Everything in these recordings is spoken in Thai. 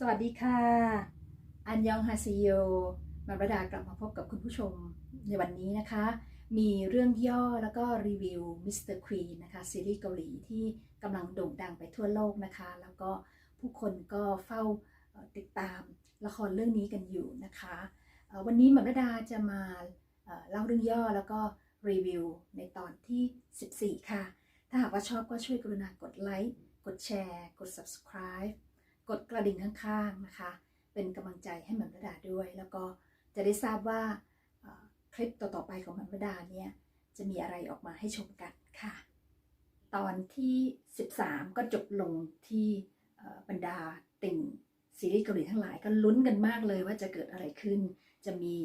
สวัสดีค่ะ อันยองฮาซิโยมาประดากลับมาพบกับคุณผู้ชมในวันนี้นะคะ มีเรื่องย่อแล้วก็รีวิวมิสเตอร์ควีนนะคะซีรีส์เกาหลีที่กำลังโด่งดังไปทั่วโลกนะคะ แล้วก็ผู้คนก็เฝ้าติดตามละครเรื่องนี้กันอยู่นะคะ วันนี้มาประดาจะมาเอ่อเล่าเรื่องย่อแล้วก็รีวิวในตอนที่ 14 ค่ะ ถ้าหากว่าชอบก็ช่วยกรุณากดไลค์ กดแชร์ กด subscribe กดกระดิ่งข้างๆนะคะ เป็นกำลังใจให้หมันระดาด้วย แล้วก็จะได้ทราบว่าคลิปต่อๆไปของหมันระดาเนี่ยจะมีอะไรออกมาให้ชมกันค่ะ ตอนที่ 13 ก็จบลงที่บรรดาติ่งซีรีส์เกาหลีทั้งหลายก็ลุ้นกันมากเลยว่าจะเกิดอะไรขึ้น จะมี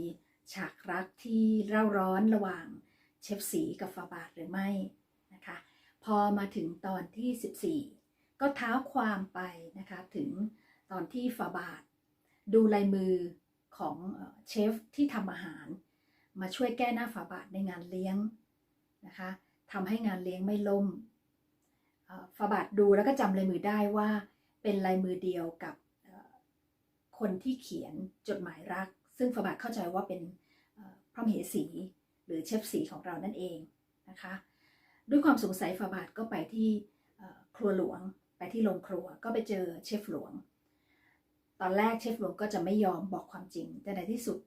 ฉากรักที่เร่าร้อนระหว่างเชฟสีกับฟาบาทหรือไม่นะคะ พอมาถึงตอนที่ 14 ก็เท้าความไปนะคะถึงตอนที่ฟาบาท ดูลายมือของเชฟที่ทำอาหาร มาช่วยแก้หน้าฝาบาทในงานเลี้ยงนะคะทำให้งานเลี้ยงไม่ล่มเอ่อฝาบาทดูแล้วก็จำลายมือได้ว่า เป็นลายมือเดียวกับคนที่เขียนจดหมายรัก ซึ่งฝาบาทเข้าใจว่าเป็นเอ่อพระมเหสี หรือเชฟสีของเรานั่นเองนะคะด้วยความสงสัยฝาบาทก็ไปที่ครัวหลวง ที่โรงครัวก็ไปเจอเชฟหลวง ตอนแรกเชฟหลวงก็จะไม่ยอมบอกความจริง แต่ในที่สุด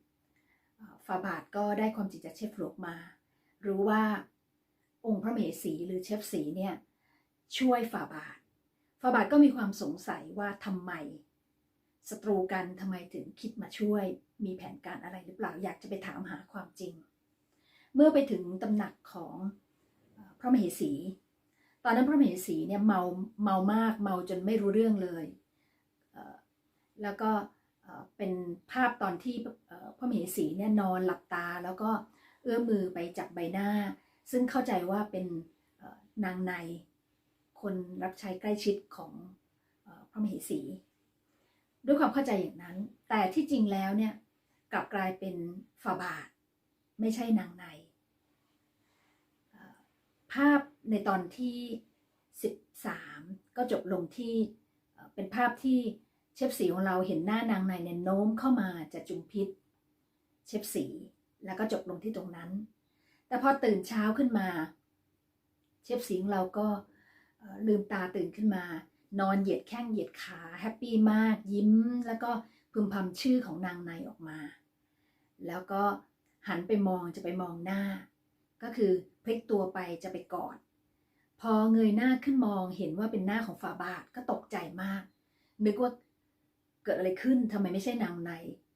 เอ่าบาทก็ได้ความจริงจากเชฟหลวงมา รู้ว่าองค์พระมเหสีหรือเชฟสีเนี่ยช่วยฝาบาทฝาบาทก็มีความสงสัยว่าทำไมศัตรูกันทำไมถึงคิดมาช่วย มีแผนการอะไรหรือเปล่าอยากจะไปถามหาความจริง เมื่อไปถึงตำหนักของพระมเหสี ตอนนั้นพระมเหสีเนี่ยเมาเมามากเมาจนไม่รู้เรื่องเลยแล้วก็เป็นภาพตอนที่พระมเหสีเนี่ยนอนหลับตา แล้วก็เอื้อมมือไปจับใบหน้า ซึ่งเข้าใจว่าเป็นนางใน คนรับใช้ใกล้ชิดของพระมเหสี ด้วยความเข้าใจอย่างนั้น แต่ที่จริงแล้วเนี่ยกลับกลายเป็นฝาบาท ไม่ใช่นางใน ภาพในตอนที่ 13 ก็จบลงที่เป็นภาพที่เชฟสีของเราเห็นหน้านางในเนี่ยโน้มเข้ามาจะจุมพิษ เชฟสีแล้วก็จบลงที่ตรงนั้น แต่พอตื่นเช้าขึ้นมา เชฟสีของเราก็ลืมตาตื่นขึ้นมา นอนเหยียดแข้งเหยียดขาแฮปปี้มากยิ้ม แล้วก็พึมพำชื่อของนางในออกมา แล้วก็หันไปมองจะไปมองหน้า ก็คือ พลิกตัวไปจะไปกอดพอเงยหน้าขึ้นมองเห็นว่าเป็นหน้าของฝาบาทก็ตกใจมาก นึกว่าเกิดอะไรขึ้นทำไมไม่ใช่นางใน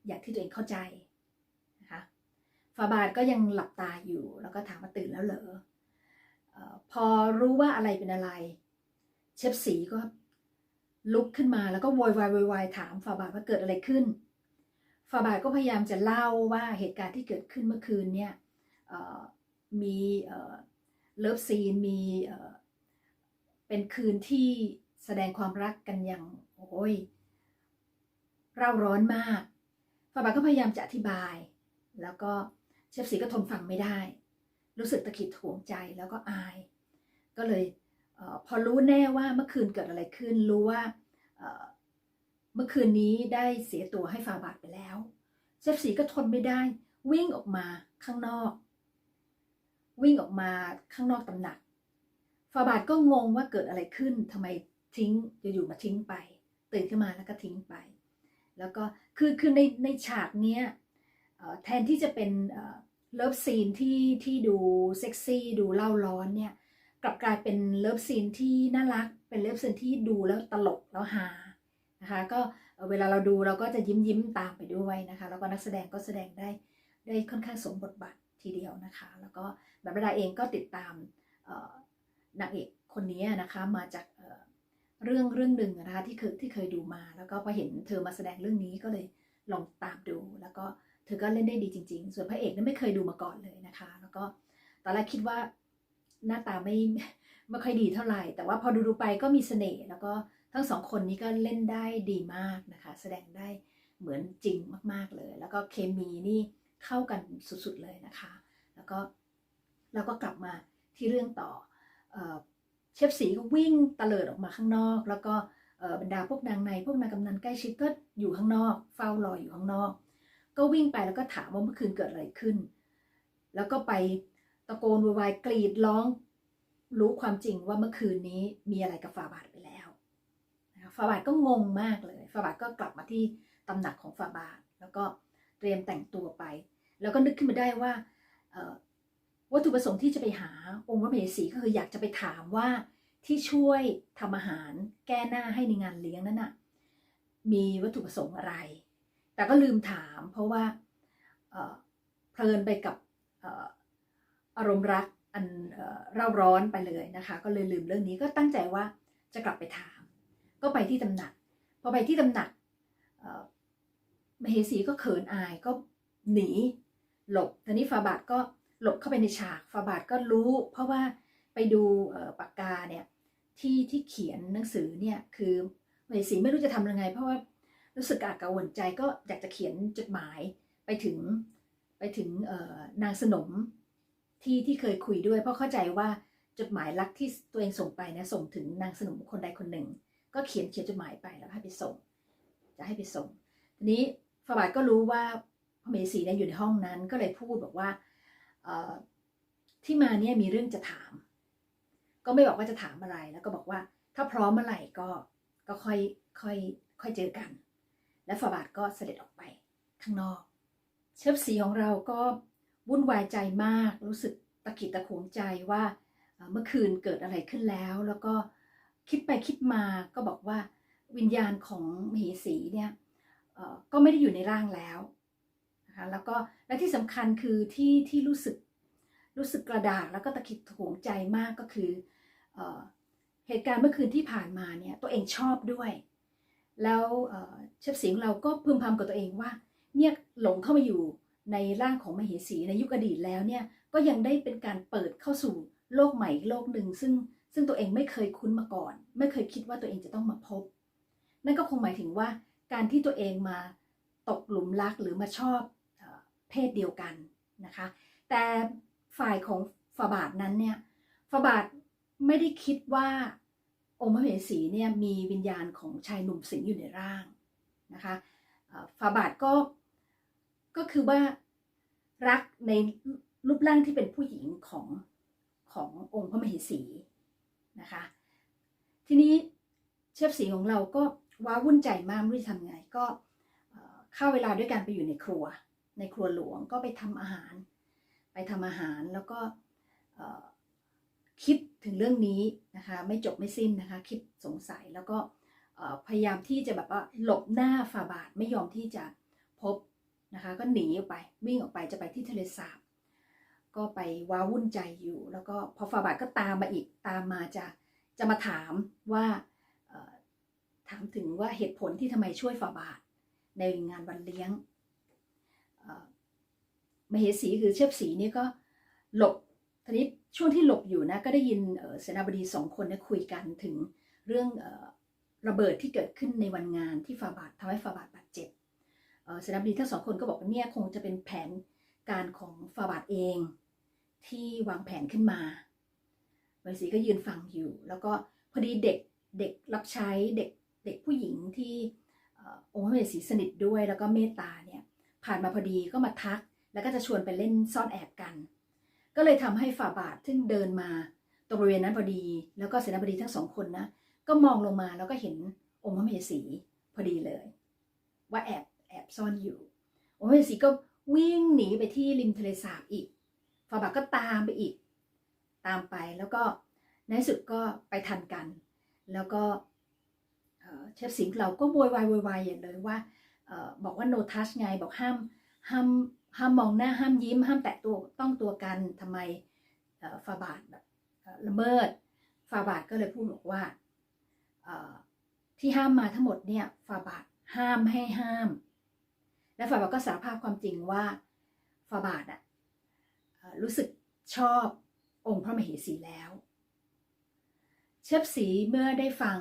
อย่างที่ตัวเองเข้าใจนะคะฝาบาทก็ยังหลับตาอยู่ แล้วก็ถามว่าตื่นแล้วเหรออพอรู้ว่าอะไรเป็นอะไร เชฟสีก็ลุกขึ้นมาแล้วก็โวยวายโวยวายถามฝาบาทว่าเกิดอะไรขึ้นฝาบาทก็พยายามจะเล่าว่าเหตุการณ์ที่เกิดขึ้นเมื่อคืนเนี่ย มีเลิฟซีนมีเป็นคืนที่แสดงความรักกันอย่างโอ้ยเร่าร้อนมากฟาบาก็พยายามจะอธิบาย แล้วก็เชฟสีก็ทนฟังไม่ได้ รู้สึกตะขิดถ่วงใจแล้วก็อาย ก็เลยเออพอรู้แน่ว่าเมื่อคืนเกิดอะไรขึ้น รู้ว่าเมื่อคืนนี้ได้เสียตัวให้ฟาบาทไปแล้ว เชฟสีก็ทนไม่ได้ วิ่งออกมาข้างนอก วิ่งออกมาข้างนอกตำหนักฟาบาทก็งงว่าเกิดอะไรขึ้นทำไมทิ้งอยู่ๆมาทิ้งไป ตื่นขึ้นมาแล้วก็ทิ้งไป แล้วก็คือคือในในฉากเนี้ยแทนที่จะเป็นเลิฟซีนที่ที่ดูเซ็กซี่ดูเล่าร้อนเนี่ยกลับกลายเป็นเลิฟซีนที่น่ารักเป็นเลิฟซีนที่ดูแล้วตลกแล้วฮานะคะก็เวลาเราดูเราก็จะยิ้มยิ้มตามไปด้วยนะคะ แล้วก็นักแสดงก็แสดงได้ได้ค่อนข้างสมบทบาท ทีเดียวนะคะ แล้วก็แบบดาเองก็ติดตามนางเอกคนนี้นะคะมาจากเรื่องเรื่องหนึ่งนะคะที่เคยที่เคยดูมา แล้วก็พอเห็นเธอมาแสดงเรื่องนี้ก็เลยลองตามดู แล้วก็เธอก็เล่นได้ดีจริง ๆ ส่วนพระเอกนั้นไม่เคยดูมาก่อนเลยนะคะ แล้วก็ตอนแรกคิดว่าหน้าตาไม่ไม่ค่อยดีเท่าไหร่ แต่ว่าพอดูดูๆไปก็มีเสน่ห์แล้วก็ทั้งสองคนนี้ก็เล่นได้ดีมากนะคะ แสดงได้เหมือนจริงมาก ๆเลย แล้วก็เคมีนี่ เข้ากันสุดๆเลยนะคะ แล้วก็เราก็กลับมาที่เรื่องต่อเออเชฟสีก็วิ่งตะเลิดออกมาข้างนอก แล้วก็บรรดาพวกนางในพวกนางกำนันใกล้ชิดก็อยู่ข้างนอก เฝ้ารออยู่ข้างนอก ก็วิ่งไปแล้วก็ถามว่าเมื่อคืนเกิดอะไรขึ้น แล้วก็ไปตะโกนโวยวายกรีดร้องรู้ความจริงว่าเมื่อคืนนี้มีอะไรกับฟาบาทไปแล้วนะคะฟาบาทก็งงมากเลยฟาบาทก็กลับมาที่ตำหนักของฟาบาทแล้วก็ เตรียมแต่งตัวไป แล้วก็นึกขึ้นมาได้ว่าวัตถุประสงค์ที่จะไปหาองค์พระมเหสีก็คืออยากจะไปถามว่าที่ช่วยทำอาหารแก้หน้าให้ในงานเลี้ยงนั้นน่ะมีวัตถุประสงค์อะไร แต่ก็ลืมถามเพราะว่าเพลินไปกับอารมณ์รักอันเร่าร้อนไปเลยนะคะ ก็เลยลืมเรื่องนี้ก็ตั้งใจว่าจะกลับไปถาม ก็ไปที่ตำหนัก พอไปที่ตำหนัก มเหสีก็เขินอายก็หนี หลบทีนี้ฟาบาทก็หลบเข้าไปในฉากฟาบาทก็รู้ เพราะว่าไปดูปากกาเนี่ยที่ที่เขียนหนังสือเนี่ยคือมเหสีไม่รู้จะทำยังไง เพราะว่ารู้สึกอากระวนใจก็อยากจะเขียนจดหมายไปถึงไปถึงนางสนมที่ที่เคยคุยด้วย เพราะเข้าใจว่าจดหมายรักที่ตัวเองส่งไปเนี่ยส่งถึงนางสนมคนใดคนหนึ่ง ก็เขียนเขียนจดหมายไปแล้วให้ไปส่ง จะให้ไปส่งทีนี้ ฟาบาทก็รู้ว่าพระเมสีเนี่ยอยู่ในห้องนั้นก็เลยพูดบอกว่าที่มาเนี่ยมีเรื่องจะถาม ก็ไม่บอกว่าจะถามอะไรแล้วก็บอกว่าถ้าพร้อมเมื่อไหร่ก็ก็ค่อยค่อยค่อยเจอกัน และฟาบาทก็เสด็จออกไปข้างนอก เชฟสีของเราก็วุ่นวายใจมากรู้สึกตะขิดตะขวงใจว่าเมื่อคืนเกิดอะไรขึ้นแล้ว แล้วก็คิดไปคิดมาก็บอกว่าวิญญาณของมเหสีเนี่ย ก็ไม่ได้อยู่ในร่างแล้วนะคะแล้วก็และที่สำคัญคือที่ที่รู้สึกรู้สึกกระดากแล้วก็ตะขิดตะขวงใจมากก็คือเออเหตุการณ์เมื่อคืนที่ผ่านมาเนี่ยตัวเองชอบด้วย แล้วเอ่อเชฟสิงเราก็พึมพำกับตัวเองว่าเนี่ยหลงเข้ามาอยู่ในร่างของมเหสีในยุคอดีตแล้วเนี่ยก็ยังได้เป็นการเปิดเข้าสู่โลกใหม่โลกหนึ่ง ซึ่งซึ่งตัวเองไม่เคยคุ้นมาก่อน ไม่เคยคิดว่าตัวเองจะต้องมาพบ นั่นก็คงหมายถึงว่า การที่ตัวเองมาตกหลุมรักหรือมาชอบเพศเดียวกันนะคะ แต่ฝ่ายของฝาบาทนั้นเนี่ยฝาบาทไม่ได้คิดว่าองค์พระมเหสีเนี่ยมีวิญญาณของชายหนุ่มสิงอยู่ในร่างนะคะฝาบาทก็ก็คือว่ารักในรูปร่างที่เป็นผู้หญิงของขององค์พระมเหสีนะคะ ทีนี้เชฟสีของเราก็ ว้าวุ่นใจมากไม่รู้จะทำไงก็เอ่อเข้าเวลาด้วยกันไปอยู่ในครัว ในครัวหลวงก็ไปทำอาหาร ไปทำอาหารแล้วก็คิดถึงเรื่องนี้นะคะไม่จบไม่สิ้นนะคะคิดสงสัยแล้วก็พยายามที่จะแบบว่าหลบหน้าฟาบาทไม่ยอมที่จะพบนะคะก็หนีออกไปวิ่งออกไปจะไปที่ทะเลสาบก็ไปว้าวุ่นใจอยู่ แล้วก็พอฟาบาทก็ตามมาอีกตามมาจะจะมาถามว่า ถามถึงว่าเหตุผลที่ทำไมช่วยฟาบาท ในงานวันเลี้ยงเอ่อมเหสีคือเชฟสีนี่ก็หลบทีนี้ช่วงที่หลบอยู่นะก็ได้ยินเสนาบดีสองคนเนี่ยคุยกันถึงเรื่องอระเบิดที่เกิดขึ้นในวันงานที่ฟาบาททำให้ฟาบาทบาดเจ็บเสนาบดีทั้งสองคนก็บอกว่าเนี่ยคงจะเป็นแผนการของฟาบาทเอง ที่วางแผนขึ้นมามเวสีก็ยืนฟังอยู่ แล้วก็พอดีเด็กเด็กรับใช้เด็ก ด็กผู้หญิงที่องค์พระเวสีสนิทด้วยแล้วก็เมตตาเนี่ยผ่านมาพอดีก็มาทัก แล้วก็จะชวนไปเล่นซ่อนแอบกัน ก็เลยทำให้ฝ่าบาทซึ่งเดินมาตรงบริเวณนั้นพอดี แล้วก็เสนาบดีทั้งสองคนนะก็มองลงมาแล้วก็เห็นองค์พระมเหสีพอดีเลย ว่าแอบแอบซ่อนอยู่ องค์พระมเหสีก็วิ่งหนีไปที่ริมทะเลสาบอีกฟาบาทก็ตามไปอีก ตามไปแล้วก็ในที่สุดก็ไปทันกัน แล้วก็ เชฟสิงห์เราก็โวยวายโวยวายอย่างเลยว่าบอกว่า no touch ไงบอกห้ามห้ามห้ามมองหน้าห้ามยิ้ม ห้ามแตะตัวต้องตัวกันทำไมฟาบาทแบบละเมิดฟาบาทก็เลยพูดบอกว่าที่ห้ามมาทั้งหมดเนี่ยฟาบาทห้ามให้ห้าม และฟาบาทก็สารภาพความจริงว่าฟาบาทอะรู้สึกชอบองค์พระมเหสีแล้ว เชฟสีเมื่อได้ฟัง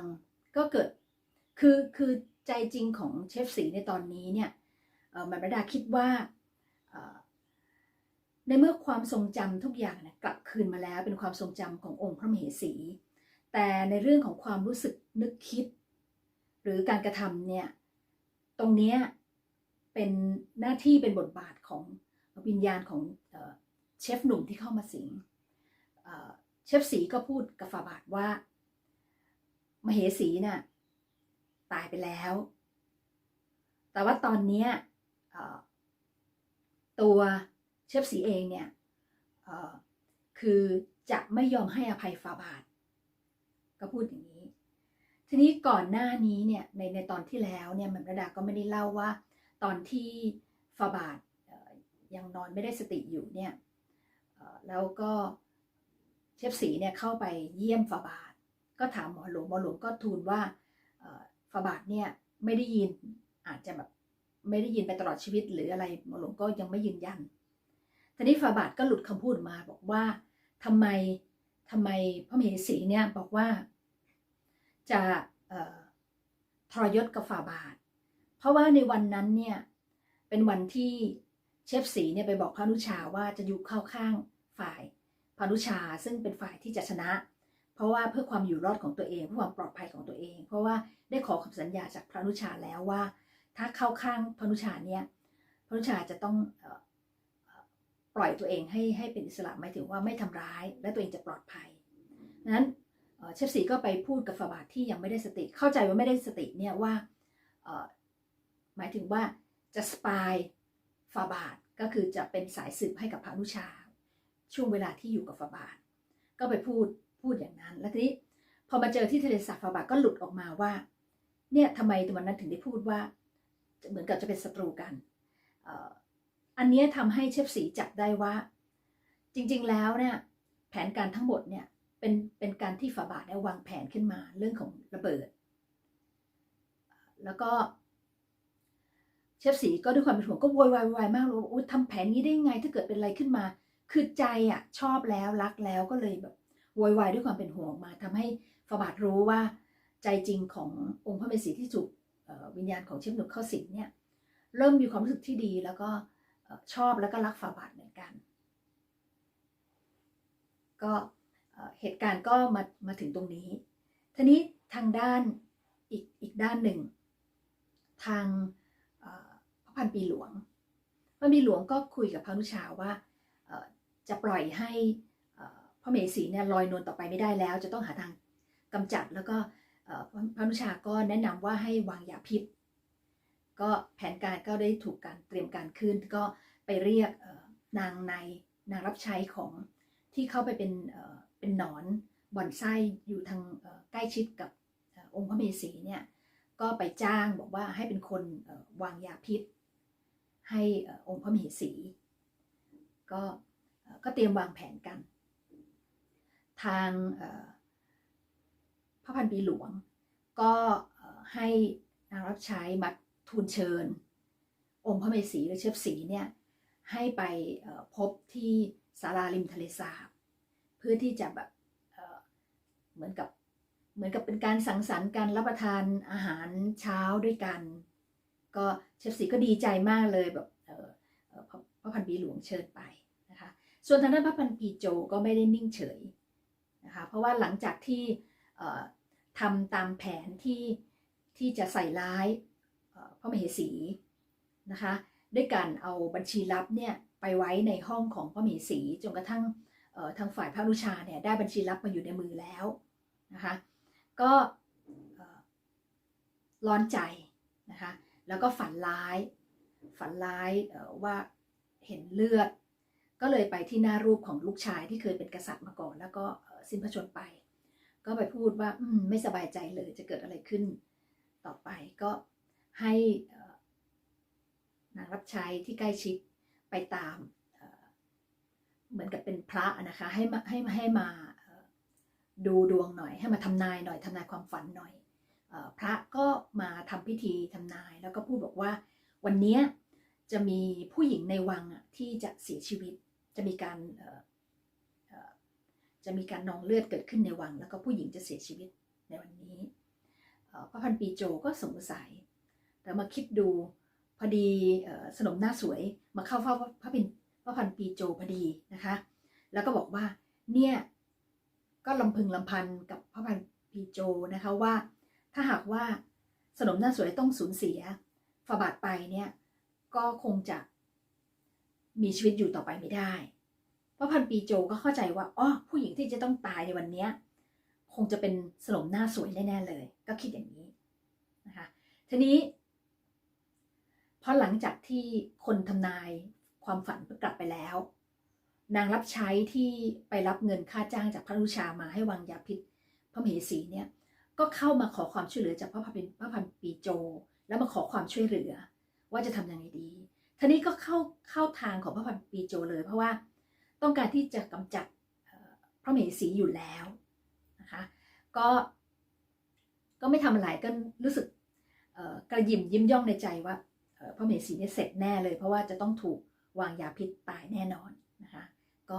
ก็เกิด คือคือใจจริงของเชฟสีในตอนนี้เนี่ยมันประดาคิดว่าในเมื่อความทรงจำทุกอย่างนี่ยกลับคืนมาแล้วเป็นความทรงจำขององค์พระมเหสี แต่ในเรื่องของความรู้สึกนึกคิด หรือการกระทำเนี่ยตรงนี้เป็นหน้าที่เป็นบทบาทของวิญญาณของเออเชฟหนุ่มที่เข้ามาสิงเเชฟสีก็พูดกับฝาบาทว่ามเหสีน่ะ ตายไปแล้ว แต่ว่าตอนนี้ตัวเชฟสีเองเนี่ยคือจะไม่ยอมให้อภัยฟาบาท ก็พูดอย่างนี้ ทีนี้ก่อนหน้านี้เนี่ยในในตอนที่แล้วเนี่ยแหมระดาก็ไม่ได้เล่าว่า ตอนที่ฟาบาทยังนอนไม่ได้สติอยู่เนี่ยแล้วก็เชฟสีเนี่ยเข้าไปเยี่ยมฟาบาท ก็ถามหมอหลวงหมอหลวงก็ทูลว่า เอ่อฟาบาทเนี่ยไม่ได้ยินอาจจะแบบไม่ได้ยินไปตลอดชีวิตหรืออะไรหมอหลวงก็ยังไม่ยืนยันทีนี้ฟาบาทก็หลุดคำพูดมาบอกว่าทำไมทำไมพระมเหสีเนี่ยบอกว่าจะทรยศกับฟาบาท เพราะว่าในวันนั้นเนี่ยเป็นวันที่เชฟสีเนี่ยไปบอกพระนุชาว่าจะอยู่เข้าข้างฝ่ายพระนุชาซึ่งเป็นฝ่ายที่จะชนะ เพราะว่าเพื่อความอยู่รอดของตัวเอง เพื่อความปลอดภัยของตัวเอง เพราะว่าได้ขอคำสัญญาจากพระนุชาแล้วว่า ถ้าเข้าข้างพระนุชาเนี่ยพระนุชาจะต้องปล่อยตัวเองให้ให้เป็นอิสระหมายถึงว่าไม่ทำร้าย และตัวเองจะปลอดภัยนั้นเชฟสีก็ไปพูดกับฟาบาทที่ยังไม่ได้สติ เข้าใจว่าไม่ได้สติเนี่ยว่าหมายถึงว่าจะสปายฟาบาทก็คือจะเป็นสายสืบให้กับพระนุชา ช่วงเวลาที่อยู่กับฟาบาท ก็ไปพูด พูดอย่างนั้น แล้วทีนี้พอมาเจอที่ทะเลสาบฟาบาก็หลุดออกมาว่า เนี่ยทำไมวันนั้นถึงได้พูดว่า เหมือนกับจะเป็นศัตรูกัน อันเนี้ยทำให้เชฟสีจับได้ว่า จริงๆแล้วเนี่ยแผนการทั้งหมดเนี่ยเป็นเป็นการที่ฝาบาทเนี่ยวางแผนขึ้นมาเรื่องของระเบิด แล้วก็เชฟสีก็ด้วยความเป็นห่วงก็โวยวายวยวายมากเลยว่าทำแผนนี้ได้ไงถ้าเกิดเป็นอะไรขึ้นมา คือใจอะชอบแล้วรักแล้วก็เลยแบบ โวยวายด้วยความเป็นห่วงออกมาทำให้ฝาบาทรู้ว่าใจจริงขององค์พระเมสีที่ถูกวิญญาณของเชฟหนุกเข้าสิงเนี่ยเริ่มมีความรู้สึกที่ดีแล้วก็ชอบแล้วก็รักฝาบาทเหมือนกัน ก็เหตุการณ์ก็มามาถึงตรงนี้ทีนี้ทางด้านอีกอีกด้านหนึ่ง ทางพระพันปีหลวงพระพันปีหลวงก็คุยกับพระนุชาว่าจะปล่อยให้ ระเมสีเนี่ยลอยนวลต่อไปไม่ได้แล้ว จะต้องหาทางกำจัดแล้วก็พระนุชาก็แนะนำว่าให้วางยาพิษ ก็แผนการก็ได้ถูกการเตรียมการขึ้น ก็ไปเรียกนางในนางรับใช้ของที่เข้าไปเป็นเป็นหนอนบ่อนไส้อยู่ทางใกล้ชิดกับองค์พระเมสีเนี่ยก็ไปจ้างบอกว่าให้เป็นคนวางยาพิษ ให้องค์พระมเหสี ก็ก็เตรียมวางแผนกัน ทางพระพันปีหลวง ก็ให้นางรับใช้มาทูลเชิญ องค์พระเมสีหรือเชฟสีเนี่ยให้ไปพบที่ศาลาริมทะเลสาบ เพื่อที่จะแบบเหมือนกับเหมือนกับเป็นการสังสรรค์กันรับประทานอาหารเช้าด้วยกัน ก็เชฟสีก็ดีใจมากเลยแบบพระพระพันปีหลวงเชิญไปนะคะส่วนทางด้านพระพันปีโจก็ไม่ได้นิ่งเฉย นะคะเพราะว่าหลังจากที่ทำตามแผนที่ที่จะใส่ร้ายพ่อพระมเหสีนะคะด้วยการเอาบัญชีลับเนี่ยไปไว้ในห้องของพระมเหสีจนกระทั่งทางฝ่ายพระนุชาเนี่ยได้บัญชีลับมาอยู่ในมือแล้วนะคะก็ร้อนใจนะคะแล้วก็ฝันร้าย ฝันร้ายว่าเห็นเลือด ก็เลยไปที่หน้ารูปของลูกชายที่เคยเป็นกษัตริย์มาก่อน แล้วก็สิ้นพระชนไป ก็ไปพูดว่าอืมไม่สบายใจเลยจะเกิดอะไรขึ้น ต่อไปก็ให้นางรับใช้ที่ใกล้ชิดไปตามเหมือนกับเป็นพระนะคะให้มาให้มาให้มาดูดวงหน่อย ให้มาทำนายหน่อยทำนายความฝันหน่อยอพระก็มาทำพิธีทำนายแล้วก็พูดบอกว่าวันนี้จะมีผู้หญิงในวังที่จะเสียชีวิต จะมีการจะมีการนองเลือดเกิดขึ้นในวัง แล้วก็ผู้หญิงจะเสียชีวิตในวันนี้พระพันปีโจก็สงสัย แต่มาคิดดูพอดีสนมหน้าสวยมาเข้าเฝ้าพระพินพระพันปีโจพอดีนะคะ แล้วก็บอกว่าเนี่ยก็ลำพึงลำพันกับพระพันปีโจนะคะว่า ถ้าหากว่าสนมหน้าสวยต้องสูญเสียฝาบาทไปเนี่ยก็คงจะ มีชีวิตอยู่ต่อไปไม่ได้ เพราะพันปีโจก็เข้าใจว่าอ๋อผู้หญิงที่จะต้องตายในวันนี้คงจะเป็นสนมหน้าสวยแน่ๆเลย ก็คิดอย่างนี้นะคะทีนี้พอหลังจากที่คนทำนายความฝันกลับไปแล้ว นางรับใช้ที่ไปรับเงินค่าจ้างจากพระนุชามาให้วางยาพิษ พระมเหสีเนี่ยก็เข้ามาขอความช่วยเหลือจากพระพันพระพันปีโจ แล้วมาขอความช่วยเหลือ ว่าจะทำยังไงดี ทีนี้ก็เข้าเข้าทางของพระพันปีโจเลย เพราะว่าต้องการที่จะกำจัดพระมเหสีอยู่แล้วนะคะก็ก็ไม่ทำอะไรก็รู้สึกกระยิมยิ้มย่องในใจว่าพระมเหสีเนี่ยเสร็จแน่เลย เพราะว่าจะต้องถูกวางยาพิษตายแน่นอนนะคะก็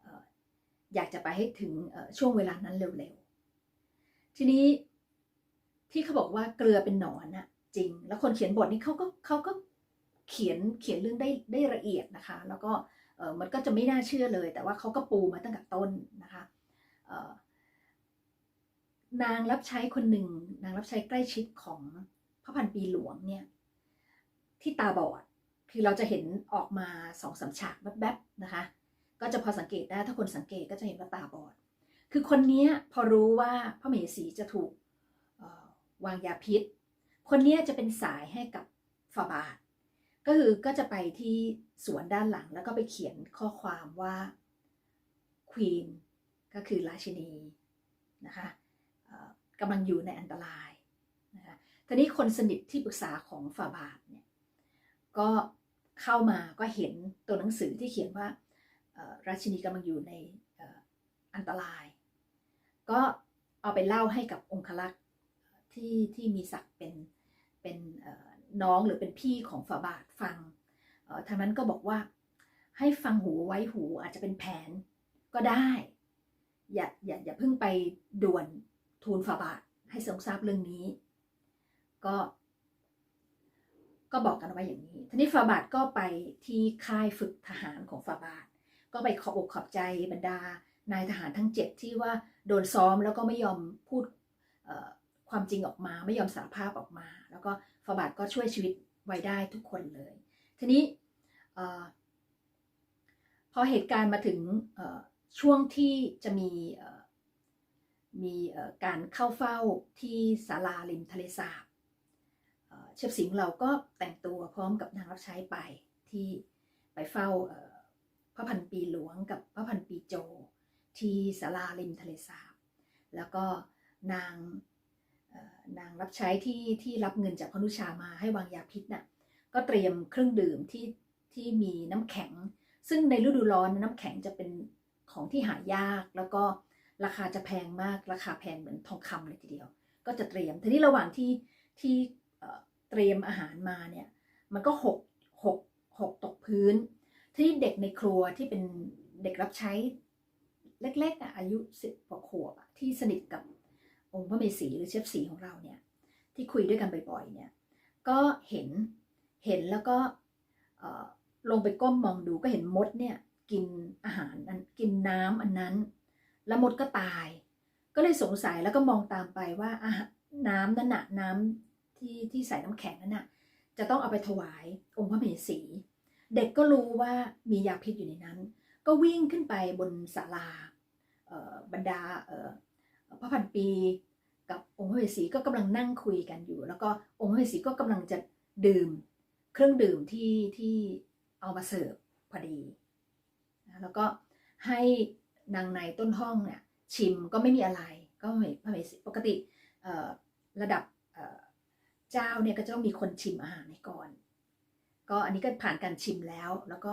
เอ่อยากจะไปให้ถึงช่วงเวลานั้นเร็วๆ ทีนี้ที่เขาบอกว่าเกลือเป็นหนอนน่ะจริง แล้วคนเขียนบทนี้เขาก็เขาก็ เขียนเขียนเรื่องได้ได้ละเอียดนะคะ แล้วก็มันก็จะไม่น่าเชื่อเลย แต่ว่าเขาก็ปูมาตั้งแต่ต้นนะคะนางรับใช้คนหนึ่งนางรับใช้ใกล้ชิดของพระพันปีหลวงเนี่ยที่ตาบอดคือเราจะเห็นออกมาสองสามฉากแวบๆนะคะ ก็จะพอสังเกตได้ถ้าคนสังเกตก็จะเห็นว่าตาบอด คือคนนี้พอรู้ว่าพระมเหสีจะถูกวางยาพิษ คนนี้จะเป็นสายให้กับฝาบาท ก็คือก็จะไปที่สวนด้านหลังแล้วก็ไปเขียนข้อความว่าควีนก็คือราชินีนะคะกำลังอยู่ในอันตรายนะคะทีนี้คนสนิทที่ปรึกษาของฝ่าบาทเนี่ยก็เข้ามาก็เห็นตัวหนังสือที่เขียนว่าราชินีกำลังอยู่ในอันตราย ก็เอาไปเล่าให้กับองคลักษ์ที่ที่มีศักดิ์เป็นเป็น น้องหรือเป็นพี่ของฝาบาทฟังเอ่อทางนั้นก็บอกว่าให้ฟังหูไว้หูอาจจะเป็นแผนก็ได้ อย่าอย่าอย่าเพิ่งไปด่วนทูลฝาบาทให้ทรงทราบเรื่องนี้ ก็ ก็บอกกันไว้อย่างนี้ทีนี้ฝาบาทก็ไปที่ค่ายฝึกทหารของฝาบาท ก็ไปขอบอกขอบใจบรรดานายทหารทั้งเจ็ดที่ว่าโดนซ้อมแล้วก็ไม่ยอมพูดความจริงออกมา ไม่ยอมสารภาพออกมา แล้วก็ ฝาบาทก็ช่วยชีวิตไว้ได้ทุกคนเลย ทีนี้พอเหตุการณ์มาถึงช่วงที่จะมีมีการเข้าเฝ้าที่ศาลาริมทะเลสาบเชฟสิงห์เราก็แต่งตัวพร้อมกับนางรับใช้ไปที่ไปเฝ้าพระพันปีหลวงกับพระพันปีโจ ที่ศาลาริมทะเลสาบ แล้วก็นาง นางรับใช้ที่ที่รับเงินจากพนุชามาให้วางยาพิษน่ะก็เตรียมเครื่องดื่มที่ที่มีน้ำแข็ง ซึ่งในฤดูร้อนน้ำแข็งจะเป็นของที่หายาก แล้วก็ราคาจะแพงมากราคาแพงเหมือนทองคำเลยทีเดียว ก็จะเตรียมทีนี้ระหว่างที่ที่เตรียมอาหารมาเนี่ยมันก็หกหกหกตกพื้น ที่เด็กในครัวที่เป็นเด็กรับใช้เล็กๆอะอายุสิบกว่าขวบที่สนิทกับ องค์พระเมสีหรือเชฟสีของเราเนี่ยที่คุยด้วยกันบ่อยๆเนี่ยก็เห็นเห็นแล้วก็ลงไปก้มมองดูก็เห็นมดเนี่ยกินอาหารอันกินน้ำอันนั้น แล้วมดก็ตาย ก็เลยสงสัยแล้วก็มองตามไปว่าอาหารน้ำนั่นน่ะน้ำที่ที่ใส่น้ำแข็งนั่นน่ะจะต้องเอาไปถวายองค์พระมเหสี เด็กก็รู้ว่ามียาพิษอยู่ในนั้น ก็วิ่งขึ้นไปบนศาลาบรรดา พระพันปีกับองค์พระเวสสีก็กำลังนั่งคุยกันอยู่ แล้วก็องค์พระเวสสีก็กำลังจะดื่มเครื่องดื่มที่ที่เอามาเสิร์ฟพอดีแล้วก็ให้นางในต้นห้องเนี่ยชิมก็ไม่มีอะไรก็ไม่พระเวสสีปกติระดับเจ้าเนี่ยก็จะต้องมีคนชิมอาหารให้ก่อน ก็อันนี้ก็ผ่านการชิมแล้ว แล้วก็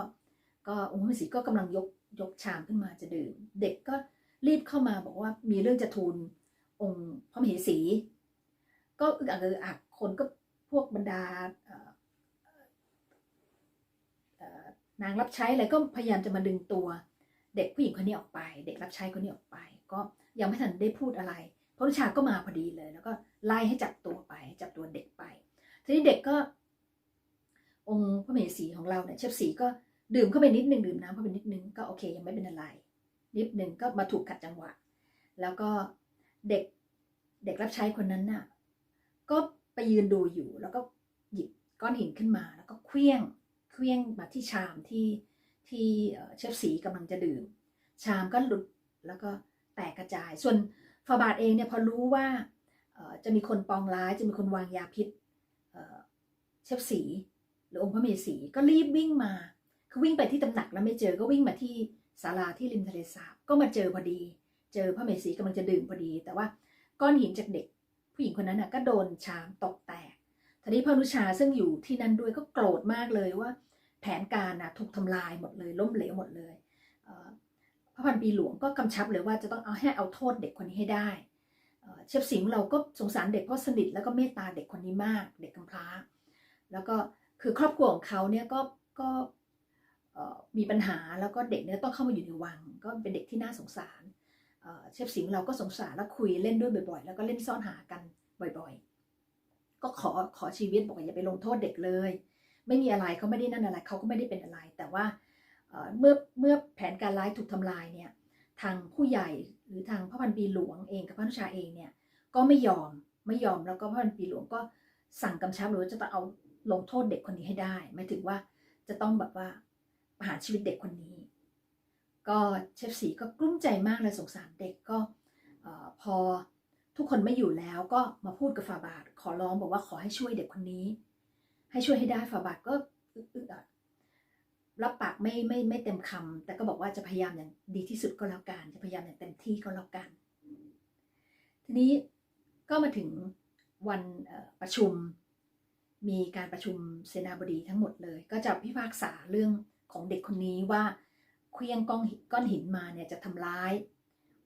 ก็องค์พระเวสสีก็กำลังยกยกชามขึ้นมาจะดื่ม เด็กก็ รีบเข้ามาบอกว่ามีเรื่องจะทูลองค์พระมเหสี ก็อึกอักเอออักคนก็พวกบรรดานางรับใช้อะไรก็พยายามจะมาดึงตัว เด็กผู้หญิงคนนี้ออกไป เด็กรับใช้คนนี้ออกไป ก็ยังไม่ทันได้พูดอะไรพระรุชาก็มาพอดีเลย แล้วก็ไล่ให้จับตัวไป จับตัวเด็กไป ทีนี้เด็กก็ องค์พระมเหสีของเราเนี่ยเชฟสีก็ดื่มเข้าไปนิดนึงดื่มน้ำเข้าไปนิดนึงก็โอเคยังไม่เป็นอะไร นิดหนึ่งก็มาถูกขัดจังหวะ แล้วก็เด็กเด็กรับใช้คนนั้นน่ะ ก็ไปยืนดูอยู่ แล้วก็หยิบก้อนหินขึ้นมา แล้วก็เคลี้ยงเคลี้ยงมาที่ชามที่ที่เชฟสีกำลังจะดื่ม ชามก็หลุดแล้วก็แตกกระจาย ส่วนฟาบาทเองเนี่ยพอรู้ว่าจะมีคนปองร้ายจะมีคนวางยาพิษเอ่อเชฟสี หรือองค์พระเมสีก็รีบวิ่งมา คือวิ่งไปที่ตำหนักแล้วไม่เจอก็วิ่งมาที่ ศาลาที่ริมทะเลสาบก็มาเจอพอดี เจอพระเมสีกำลังจะดื่มพอดี แต่ว่าก้อนหินจากเด็ก ผู้หญิงคนนั้นน่ะก็โดนชามตกแตกทีนี้พระนุชาซึ่งอยู่ที่นั่นด้วยก็โกรธมากเลยว่า แผนการน่ะถูกทำลายหมดเลย ล้มเหลวหมดเลยเพระพันปีหลวงก็กำชับเลยว่าจะต้องเอาให้เอาโทษเด็กคนนี้ให้ได้เชฟสิงห์เราก็สงสารเด็กเพราะสนิทแล้วก็เมตตาเด็กคนนี้มาก เด็กกำพร้า แล้วก็คือครอบครัวของเขาเนี่ยก็ก็ มีปัญหาแล้วก็เด็กเนี่ยต้องเข้ามาอยู่ในวัง ก็เป็นเด็กที่น่าสงสารเชฟสิงห์เราก็สงสารแล้วคุยเล่นด้วยบ่อยๆ แล้วก็เล่นซ่อนหากันบ่อยๆ ก็ขอขอชีวิตบอกว่าอย่าไปลงโทษเด็กเลย ไม่มีอะไรเขาไม่ได้นั่นอะไรเขาก็ไม่ได้เป็นอะไร แต่ว่าเมื่อเมื่อแผนการร้ายถูกทำลายเนี่ยทางผู้ใหญ่หรือทางพระพันปีหลวงเองกับพระนุชาเองเนี่ยก็ไม่ยอมไม่ยอมแล้วก็พระพันปีหลวงก็สั่งกำชับเลยว่าจะต้องเอาลงโทษเด็กคนนี้ให้ได้หมายถึงว่าจะต้องแบบว่า ประหารชีวิตเด็กคนนี้ ก็เชฟสีก็กลุ้มใจมากเลยสงสารเด็กก็พอทุกคนไม่อยู่แล้วก็มาพูดกับฟาบาทขอร้องบอกว่าขอให้ช่วยเด็กคนนี้ ให้ช่วยให้ได้ฟาบาทก็อึกๆอะรับปากไม่ไม่ไม่เต็มคำแต่ก็บอกว่าจะพยายามอย่างดีที่สุดก็แล้วกันจะพยายามอย่างเต็มที่ก็แล้วกัน ทีนี้ก็มาถึงวันประชุม มีการประชุมเสนาบดีทั้งหมดเลย ก็จะพิพากษาเรื่อง ของเด็กคนนี้ว่าเคลี้ยงก้อนก้อนหินมาเนี่ยจะทำร้าย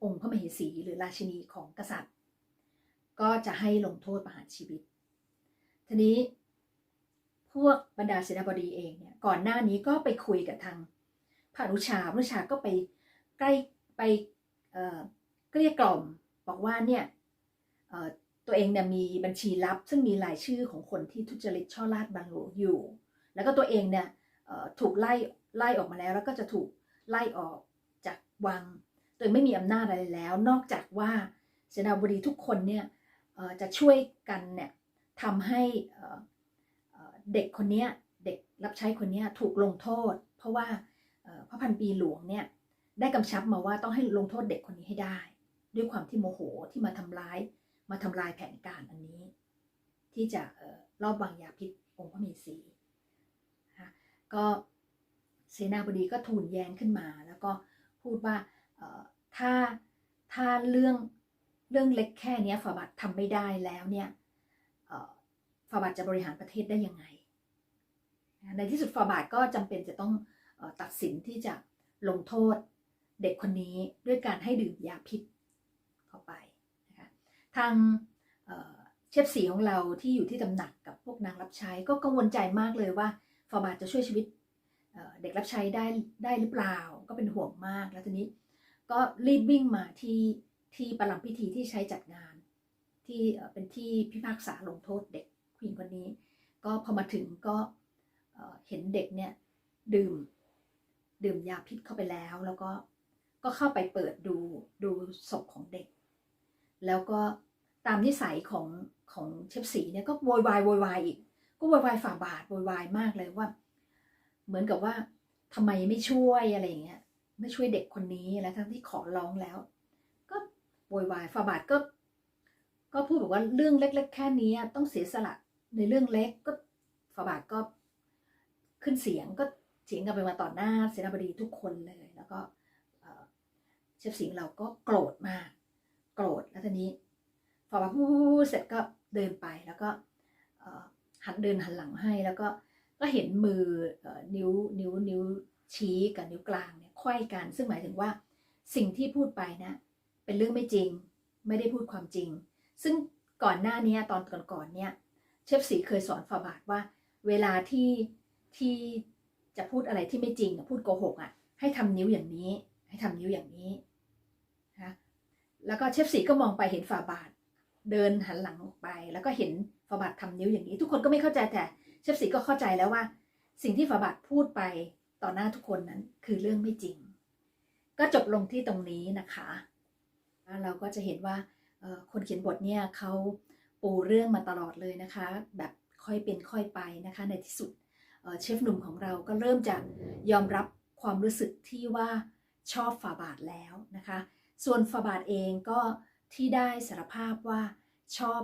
องค์พระมเหสีหรือราชินีของกษัตริย์ ก็จะให้ลงโทษประหารชีวิต ทีนี้พวกบรรดาเสนาบดีเองเนี่ยก่อนหน้านี้ก็ไปคุยกับทางพระนุชาพระนุชาก็ไปใกล้ไปเอ่อเกลี้ยกล่อมบอกว่าเนี่ยเอ่อตัวเองเนี่ยมีบัญชีลับ ซึ่งมีรายชื่อของคนที่ทุจริตช่อราดบังหลวงอยู่ แล้วก็ตัวเองเนี่ย ถูกไล่ไล่ออกมาแล้ว แล้วก็จะถูกไล่ออกจากวังตัวเองไม่มีอำนาจอะไรแล้ว นอกจากว่าเสนาบดีทุกคนเนี่ยจะช่วยกันเนี่ยทำให้เด็กคนนี้เด็กรับใช้คนนี้ถูกลงโทษ เพราะว่าพระพันปีหลวงเนี่ยได้กำชับมาว่าต้องให้ลงโทษเด็กคนนี้ให้ได้ ด้วยความที่โมโหที่มาทำร้าย มาทำลายแผนการอันนี้ ที่จะออรอบวางยาพิษองค์พระเมสี ก็เสนาบดีก็ทูลแย้งขึ้นมา แล้วก็พูดว่าถ้าถ้าเรื่องเรื่องเล็กแค่นี้ฝาบาททำไม่ได้แล้วเนี่ยเอ่อฝาบาทจะบริหารประเทศได้ยังไง ในที่สุดฟาบาทก็จำเป็นจะต้องตัดสินที่จะลงโทษเด็กคนนี้ด้วยการให้ดื่มยาพิษเข้าไปนะคะทางเชฟสีของเราที่อยู่ที่ตำหนักกับพวกนางรับใช้ก็กังวลใจมากเลยว่า ฟาบาทจะช่วยชีวิตเด็กรับใช้ได้ได้หรือเปล่า ก็เป็นห่วงมาก แล้วทีนี้ก็รีบวิ่งมาที่ที่ประลัมพิธีที่ใช้จัดงาน ที่เป็นที่พิพากษาลงโทษเด็กผู้หญิงคนนี้ ก็พอมาถึงก็เห็นเด็กเนี่ยดื่มดื่มยาพิษเข้าไปแล้ว แล้วก็ก็เข้าไปเปิดดูดูศพของเด็ก แล้วก็ตามนิสัยของของเชฟสีเนี่ยก็โวยวายโวยวายอีก ก็โวยวายฝ่าบาทโวยวายมากเลยว่า เหมือนกับว่าทำไมไม่ช่วยอะไรอย่างเงี้ยไม่ช่วยเด็กคนนี้แล้วทั้งที่ขอร้องแล้ว ก็โวยวายฝ่าบาทก็ ก็พูดบอกว่าเรื่องเล็ก ๆ แค่นี้ต้องเสียสละในเรื่องเล็กก็ฝ่าบาทก็ขึ้นเสียงก็เถียงกันไปมาต่อหน้าเสนาบดีทุกคนเลย แล้วก็เชฟสิงห์เราก็โกรธมาก โกรธแล้วทีนี้ฝ่าบาทพูดเสร็จก็เดินไปแล้วก็ หันเดินหันหลังให้แล้วก็ก็เห็นมือนิ้วนิ้วนิ้วชี้กับนิ้วกลางเนี่ยไขว้กัน ซึ่งหมายถึงว่าสิ่งที่พูดไปนะ เป็นเรื่องไม่จริง ไม่ได้พูดความจริง ซึ่งก่อนหน้านี้ตอนก่อนๆเนี่ยเชฟสีเคยสอนฝาบาทว่า เวลาที่ที่จะพูดอะไรที่ไม่จริงพูดโกหกอะ ให้ทำนิ้วอย่างนี้ ให้ทำนิ้วอย่างนี้นะแล้วก็เชฟสีก็มองไปเห็นฝาบาท เดินหันหลังออกไป แล้วก็เห็น ฝาบาททำนิ้วอย่างนี้ ทุกคนก็ไม่เข้าใจแต่เชฟสีก็เข้าใจแล้วว่า สิ่งที่ฝาบาทพูดไปต่อหน้าทุกคนนั้นคือเรื่องไม่จริง ก็จบลงที่ตรงนี้นะคะเราก็จะเห็นว่าคนเขียนบทเนี่ยเขาปูเรื่องมาตลอดเลยนะคะ แบบค่อยเป็นค่อยไปนะคะ ในที่สุดเชฟหนุ่มของเราก็เริ่มจะยอมรับความรู้สึกที่ว่าชอบฝาบาทแล้วนะคะ ส่วนฝาบาทเองก็ที่ได้สารภาพว่าชอบ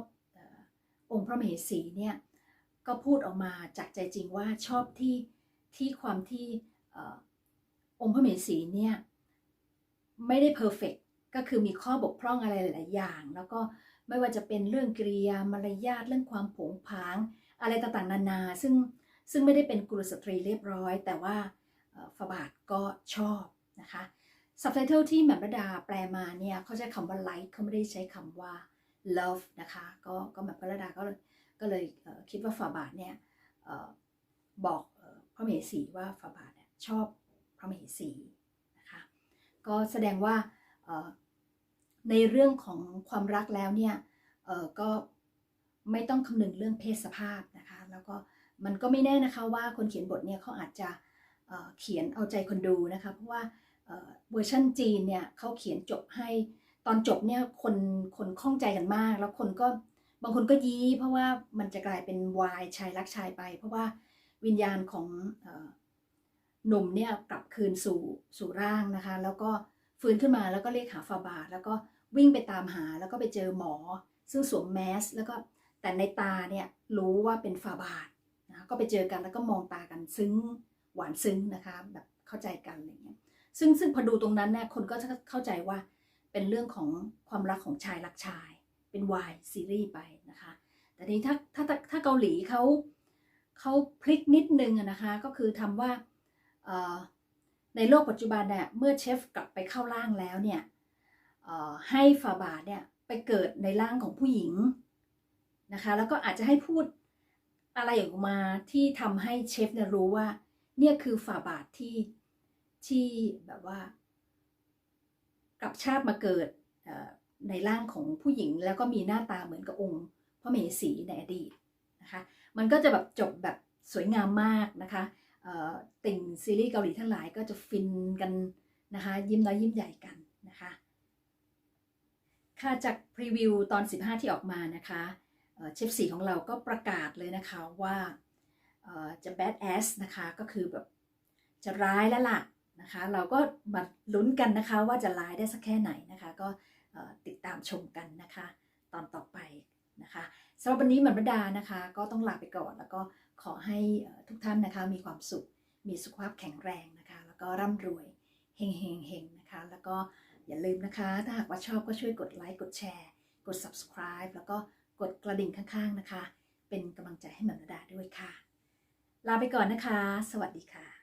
องค์พระมเหสีเนี่ยก็พูดออกมาจากใจจริงว่าชอบที่ที่ความที่อองค์พระมเหสีเนี่ยไม่ได้เพอร์เฟกก็คือมีข้อบกพร่องอะไรหลายอย่าง แล้วก็ไม่ว่าจะเป็นเรื่องกริยามารยาทเรื่องความผงผาง อะไรต่างๆ นานา ซึ่งซึ่งไม่ได้เป็นกุลสตรีเรียบร้อย แต่ว่าฝาบาทก็ชอบนะคะซับไตเติลที่แหม่มระดาแปลมาเนี่ยเขาใช้คำว่า like เขาไม่ได้ใช้คำว่า love นะคะ ก็ก็แหม่มระดาก็เลยก็เลยคิดว่าฝาบาทเนี่ยออบอกพระมเหสีว่าฝาบาทเนี่ยชอบพระมเหสีนะคะ ก็แสดงว่าในเรื่องของความรักแล้วเนี่ยก็ไม่ต้องคำนึงเรื่องเพศสภาพนะคะ แล้วก็มันก็ไม่แน่นะคะว่าคนเขียนบทเนี่ยเขาอาจจะเเขียนเอาใจคนดูนะคะ เพราะว่าเเวอร์ชันจีนเนี่ยเขาเขียนจบให้ ตอนจบเนี่ยคนคนข้องใจกันมาก แล้วคนก็บางคนก็ยี้ เพราะว่ามันจะกลายเป็นวายชายรักชายไป เพราะว่าวิญญาณของหนุ่มเนี่ยกลับคืนสู่สู่ร่างนะคะ แล้วก็ฟื้นขึ้นมาแล้วก็เรียกหาฟาบาทแล้วก็วิ่งไปตามหาแล้วก็ไปเจอหมอ ซึ่งสวมแมส แล้วก็แต่ในตาเนี่ยรู้ว่าเป็นฟาบาทนะะก็ไปเจอกันแล้วก็มองตากันซึ้งหวานซึ้งนะคะแบบเข้าใจกันอะไรเงี้ยซึ่งซึ่งพอดูตรงนั้นเนี่ยคนก็จะเข้าใจว่า เป็นเรื่องของความรักของชายรักชาย เป็นวายซีรีส์ไปนะคะ แต่นี้ถ้าถ้าถ้าถ้าเกาหลีเขาเขาพลิกนิดนึงนะคะ ก็คือทำว่าในโลกปัจจุบันเนี่ยเมื่อเชฟกลับไปเข้าร่างแล้วเนี่ยให้ฟาบาทเนี่ยไปเกิดในร่างของผู้หญิงนะคะ แล้วก็อาจจะให้พูดอะไรออกมาที่ทำให้เชฟเนี่ยรู้ว่า เนี่ยคือฟาบาทที่ที่แบบว่า กลับชาติมาเกิดในร่างของผู้หญิง แล้วก็มีหน้าตาเหมือนกับองค์พระเหสีในอดีตนะคะมันก็จะแบบจบแบบสวยงามมากนะคะติ่งซีรีส์เกาหลีทั้งหลายก็จะฟินกันนะคะยิ้มน้อยยิ้มใหญ่กันนะคะค่ะจากพรีวิวตอน 15 ที่ออกมานะคะเชฟสีของเราก็ประกาศเลยนะคะว่าจะ bad ass นะคะก็คือแบบจะร้ายแล้วล่ะ นะคะ เราก็มาลุ้นกันนะคะว่าจะร้ายได้สักแค่ไหนนะคะ ก็ติดตามชมกันนะคะ ตอนต่อไปนะคะสำหรับวันนี้เหมือนบรรดานะคะ ก็ต้องลาไปก่อนแล้วก็ขอให้ทุกท่านนะคะมีความสุข มีสุขภาพแข็งแรงนะคะ แล้วก็ร่ำรวยเฮงเฮงเฮงนะคะ แล้วก็อย่าลืมนะคะ ถ้าหากว่าชอบก็ช่วยกดไลค์กดแชร์ กด subscribe แล้วก็กดกระดิ่งข้างๆนะคะ เป็นกำลังใจให้เหมือนบรรดาด้วยค่ะ ลาไปก่อนนะคะ สวัสดีค่ะ